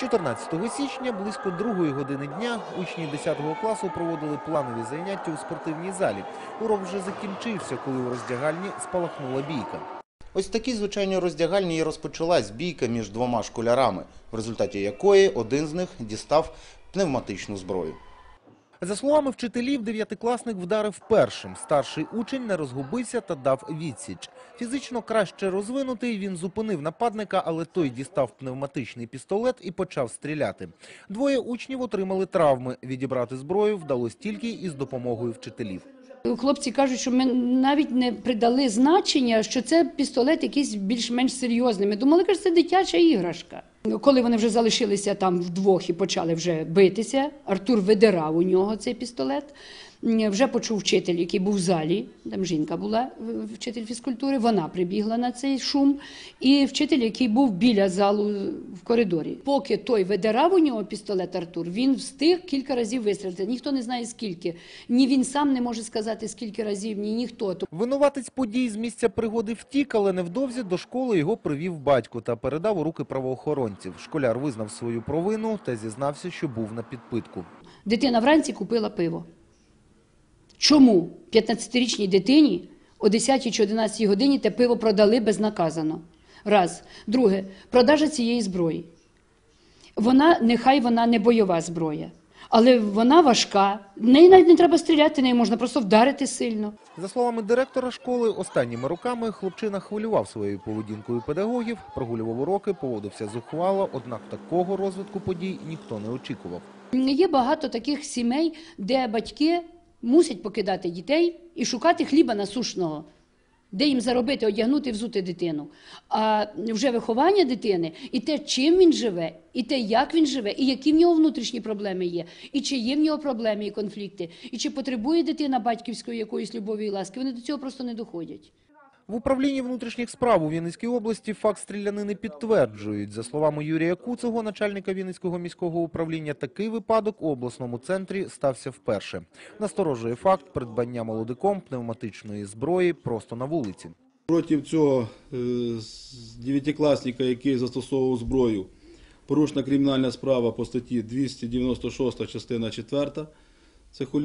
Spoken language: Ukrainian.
14 січня близько другої години дня учні 10 класу проводили планові заняття у спортивній залі. Урок вже закінчився, коли у роздягальні спалахнула бійка. Ось такі такій звичайній роздягальні і розпочалась бійка між двома школярами, в результаті якої один з них дістав пневматичну зброю. За словами вчителів, дев'ятикласник вдарив першим. Старший учень не розгубився та дав відсіч. Фізично краще розвинутий, він зупинив нападника, але той дістав пневматичний пістолет і почав стріляти. Двоє учнів отримали травми. Відібрати зброю вдалося тільки із допомогою вчителів. Хлопці кажуть, що ми навіть не придали значення, що це пістолет якийсь більш-менш серйозний. Ми думали, що це дитяча іграшка. Коли вони вже залишилися там вдвох і почали вже битися, Артур видирав у нього цей пістолет. Вже почув вчитель, який був в залі, там жінка була, вчитель фізкультури, вона прибігла на цей шум, і вчитель, який був біля залу в коридорі. Поки той видирав у нього пістолет Артур, він встиг кілька разів вистрілити. Ніхто не знає скільки. Ні він сам не може сказати, скільки разів, ні ніхто. Винуватець подій з місця пригоди втік, але невдовзі до школи його привів батько та передав у руки правоохоронців. Школяр визнав свою провину та зізнався, що був на підпитку. Дитина вранці купила пиво. Чому 15-річній дитині о 10 чи 11 годині те пиво продали безнаказано? Раз. Друге, продажа цієї зброї. Вона, нехай вона не бойова зброя, але вона важка. Неї навіть не треба стріляти, нею можна просто вдарити сильно. За словами директора школи, останніми роками хлопчина хвилював своєю поведінкою педагогів, прогулював уроки, поводився зухвало, однак такого розвитку подій ніхто не очікував. Є багато таких сімей, де батьки мусять покидати дітей і шукати хліба насушного, де їм заробити, одягнути, взути дитину. А вже виховання дитини і те, чим він живе, і те, як він живе, і які в нього внутрішні проблеми є, і чи є в нього проблеми і конфлікти, і чи потребує дитина батьківської якоїсь любові і ласки, вони до цього просто не доходять. В управлінні внутрішніх справ у Вінницькій області факт стрілянини підтверджують. За словами Юрія Куцого, начальника Вінницького міського управління, такий випадок у обласному центрі стався вперше. Насторожує факт придбання молодиком пневматичної зброї просто на вулиці. Проти цього е, дев'ятикласника, який застосовував зброю, порушена кримінальна справа по статті 296 частина 4. Це хулі